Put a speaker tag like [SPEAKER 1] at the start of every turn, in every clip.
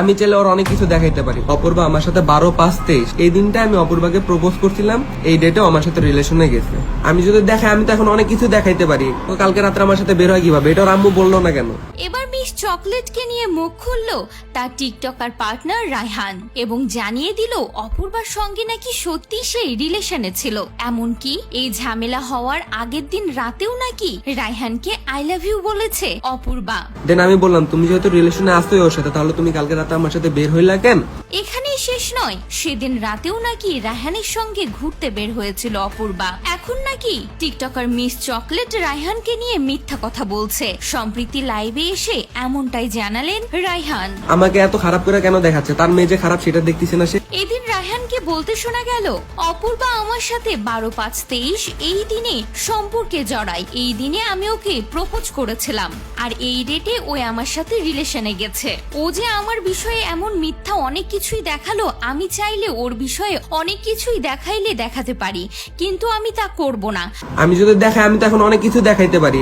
[SPEAKER 1] আমি চাইলে ওর অনেক কিছু দেখাইতে পারি। অপূর্বা আমার সাথে বারো পাঁচ তেইশ। এই দিনটা আমি অপূর্বাকে প্রপোজ করছিলাম, এই ডেটে আমার সাথে রিলেশনে গেছে। আমি যদি দেখাই, আমি তো এখন অনেক কিছু দেখাইতে পারি। কালকে রাত্রে আমার সাথে বের হয় কীভাবে? এটা ওর আম্মু বলল না কেন?
[SPEAKER 2] এবার মিস চকলেটকে নিয়ে মুখ খুলল তার টিকটকার পার্টনার রায়হান এবং জানিয়ে দিল অপূর্বার সঙ্গে নাকি সত্যি সেই রিলেশনে ছিল। এমনকি এই ঝামেলা হওয়ার আগের দিন রাতেও নাকি রায়হানকে আই লাভ ইউ বলেছে অপূর্বা।
[SPEAKER 1] দেন আমি বললাম তুমি যেহেতু রিলেশনে আসছোই ওর সাথে তাহলে তুমি কালকে রাতে আমার সাথে বের হইলা কেন?
[SPEAKER 2] এখানেই শেষ নয় সেদিন রাতেও নাকি রায়হানের সঙ্গে ঘুরতে বের হয়েছিল অপূর্বা। এখন নাকি টিকটকার মিস চকলেট রায়হানকে নিয়ে মিথ্যা কথা বলছে। সম্প্রীতি লাইভে এসে এমনটাই জানালেন রাইহান।
[SPEAKER 1] আমাকে এত খারাপ করে কেন দেখাচ্ছে? তার মেয়ে যে খারাপ সেটা দেখতেছে না সে।
[SPEAKER 2] এদিন রায়হানকে বলতে শোনা গেল অপূর্বা আমার সাথে বারো পাঁচ তেইশ এই দিনে সম্পর্কে জড়াই এই দিনে আমি ওকে প্রপোজ করেছিলাম আর এই ডেটে ও আমার সাথে রিলেশনে গেছে। ও যে আমার বিষয়ে এমন মিথ্যা অনেক কিছুই দেখাল আমি চাইলে ওর বিষয়ে অনেক কিছুই দেখাইলে দেখাতে পারি কিন্তু আমি তা করব না।
[SPEAKER 1] আমি যদি দেখাই আমি তো এখন অনেক কিছু দেখাইতে পারি।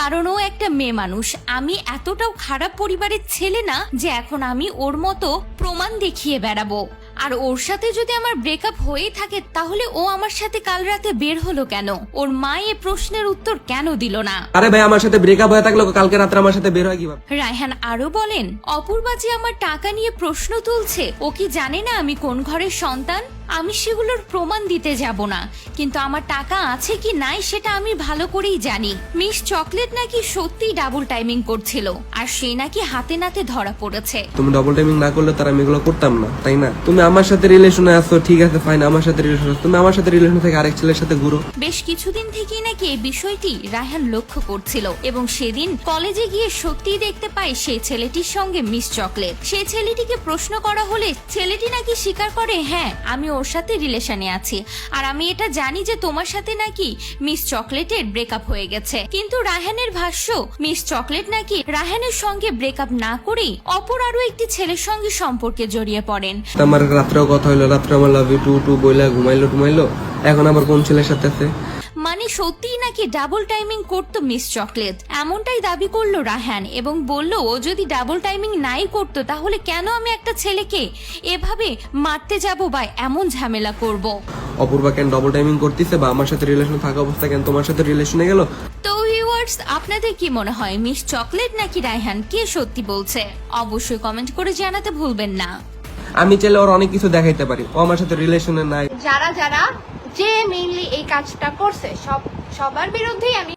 [SPEAKER 2] কারণ ও একটা মেয়ে মানুষ আমি এতটাও খারাপ পরিবারের ছেলে না যে এখন আমি ওর মতো প্রমাণ দেখিয়ে বেড়াবো। আর ওর সাথে যদি আমার ব্রেকআপ হয়ে থাকে তাহলে ও আমার সাথে কাল রাতে বের হলো কেন? ওর মা এ প্রশ্নের উত্তর কেন দিল না?
[SPEAKER 1] আরে ভাই আমার সাথে ব্রেকআপ হয়ে থাকল কালকে রাত্রে আমার সাথে বের হয় কীভাবে?
[SPEAKER 2] রায়হান আরও বলেন অপূর্বা যে আমার টাকা নিয়ে প্রশ্ন তুলছে ও কি জানে না আমি কোন ঘরের সন্তান? আমি সেগুলোর প্রমাণ দিতে যাব না। কিন্তু আমার টাকা আছে কি নাই সেটা আমি ভালো করেই জানি। মিস চকলেট নাকি সত্যি ডাবল টাইমিং করছিল আর সে নাকি হাতে নাতে ধরা পড়েছে।
[SPEAKER 1] তুমি ডবল টাইমিং না করলে তার আমি এগুলো করতাম না তাই না? তুমি আমার সাথে রিলেশনে আসছো ঠিক আছে ফাইন আমার সাথে রিলেশন তুমি আমার সাথে রিলেশন থেকে আরেক ছেলের সাথে ঘুরো।
[SPEAKER 2] বেশ কিছুদিন থেকেই নাকি এই বিষয়টি রায়হান লক্ষ্য করছিল এবং সেদিন কলেজে গিয়ে সত্যিই দেখতে পায় সেই ছেলেটির সঙ্গে মিস চকলেট। সেই ছেলেটিকে প্রশ্ন করা হলে ছেলেটি নাকি স্বীকার করে হ্যাঁ আমি ওর সাথে রিলেশনে আছি। আর আমি এটা জানি যে তোমার সাথে নাকি মিস চকলেটের ব্রেকআপ হয়ে গেছে। কিন্তু রাহেনের ভাষ্য, মিস চকলেট নাকি রাহেনের সঙ্গে ব্রেকআপ না করেই অপর আরও একটি ছেলের সঙ্গে সম্পর্কে জড়িয়ে পড়েন।
[SPEAKER 1] আমার রাত্রেও কথা হইল, রাত্রে আমার লাভ ইউ টু টু বইলা ঘুমাইলো, টুমাইলো। এখন আবার কোন ছেলের সাথে আছে?
[SPEAKER 2] সত্যিই নাকি ডাবল টাইমিং করতো মিস চকলেট এমনটাই দাবি করল রাহান এবং বলল ও যদি ডাবল টাইমিং নাই করতো তাহলে কেন আমি একটা ছেলেকে এভাবে মারতে যাব বা এমন ঝামেলা করব।
[SPEAKER 1] অপূর্বা কেন ডাবল টাইমিং করতেছে বা আমার সাথে রিলেশন থাকা অবস্থা কেন? তোমার সাথে রিলেশনে গেল?
[SPEAKER 2] তো ভিউয়ার্স আপনাদের কি মনে হয় মিস চকলেট নাকি রায়হান? কে সত্যি বলছে? অবশ্যই কমেন্ট করে জানাতে ভুলবেন না।
[SPEAKER 1] আমি চাইলে ওর অনেক কিছু দেখাইতে পারি। ও আমার সাথে রিলেশনে নাই।
[SPEAKER 3] যারা যারা যে মেইনলি এই কাজটা করছে সব সবার বিরুদ্ধেই আমি